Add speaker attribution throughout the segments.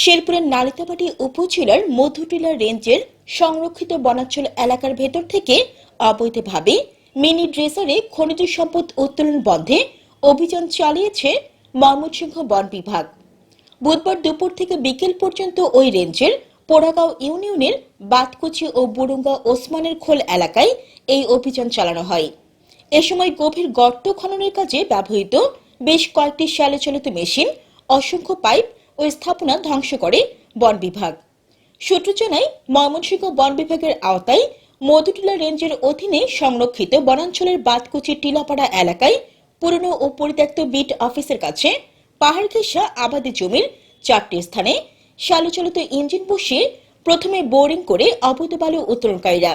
Speaker 1: শেরপুরের নালিতাবাড়ি উপজেলার মধুটিলা রেঞ্জের সংরক্ষিত বনাঞ্চল এলাকার ভেতর থেকে অবৈধভাবে মিনি ড্রেসারে খনিজ সম্পদ উত্তোলন বন্ধে অভিযান চালিয়েছে ময়মনসিংহ বন বিভাগ। বুধবার দুপুর থেকে বিকেল পর্যন্ত ওই রেঞ্জের পোড়াগাঁও ইউনিয়নের বাতকুচি ও বুরুঙ্গা ওসমানের খোল এলাকায় এই অভিযান চালানো হয়। এ সময় গভীর গর্ত খননের কাজে ব্যবহৃত বেশ কয়েকটি শ্যালোচালিত মেশিন, অসংখ্য পাইপ ও স্থাপনা ধ্বংস করে বন বিভাগ। সূত্র জানায় ময়মনসিংহ বন বিভাগের আওতায় মধুটিলা রেঞ্জের অধীনে সংরক্ষিত বনাঞ্চলের বাতকুচি টিলাপাড়া এলাকায় পুরনো ও পরিত্যক্ত বিট অফিসের কাছে পাহাড় ঘেঁষা আবাদি জমির চারটি স্থানে শ্যালোচালিত ইঞ্জিন বসিয়ে প্রথমে বোরিং করে অবৈধ বালু উত্তোলনকারীরা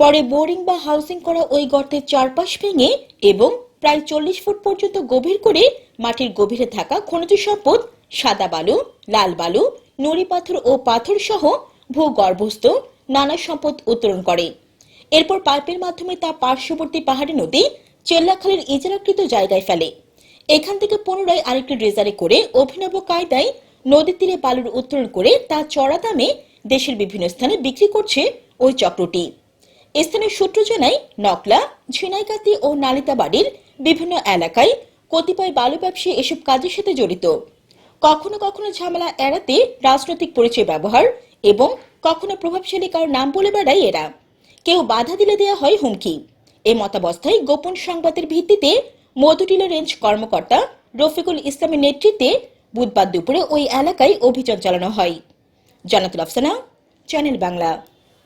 Speaker 1: পরে বোরিং বা হাউসিং করা ওই গর্তের চারপাশ ভেঙে এবং প্রায় চল্লিশ ফুট পর্যন্ত গভীর করে মাটির গভীরে থাকা খনিজ সম্পদ সাদা বালু, লাল বালু, নুড়ি পাথর ও পাথর সহ ভূগর্ভস্থ নানা সম্পদ উত্তোলন করে। এরপর পাইপের মাধ্যমে তা পার্শ্ববর্তী পাহাড়ি নদী চেল্লাখালের ইজারাকৃত জায়গায় ফেলে। এখান থেকে পুনরায় আরেকটি ড্রেজারে করে অভিনব কায়দায় নদীর তীরে বালুর উত্তোলন করে তা চড়া দামে দেশের বিভিন্ন স্থানে বিক্রি করছে ওই চক্রটি। স্থানীয় সূত্র জানায়, নকলা ঝিনাইকাতি ও নালিতাবাড়ির বিভিন্ন এলাকায় কতিপয় বালু ব্যবসায়ী এসব কাজের সাথে জড়িত। কখনো কখনো ঝামেলা এড়াতে রাজনৈতিক পরিচয় ব্যবহার এবং কখনো প্রভাবশালী কারও নাম বলে বেড়ায় এরা। কেউ বাধা দিলে দেয়া হয় হুমকি। এ মতাবস্থায় গোপন সংবাদের ভিত্তিতে মধুটিলা রেঞ্জ কর্মকর্তা রফিকুল ইসলামের নেতৃত্বে বুধবার দুপুরে ওই এলাকায় অভিযান চালানো হয়। জানাতুল আফসানা, চ্যানেল বাংলা।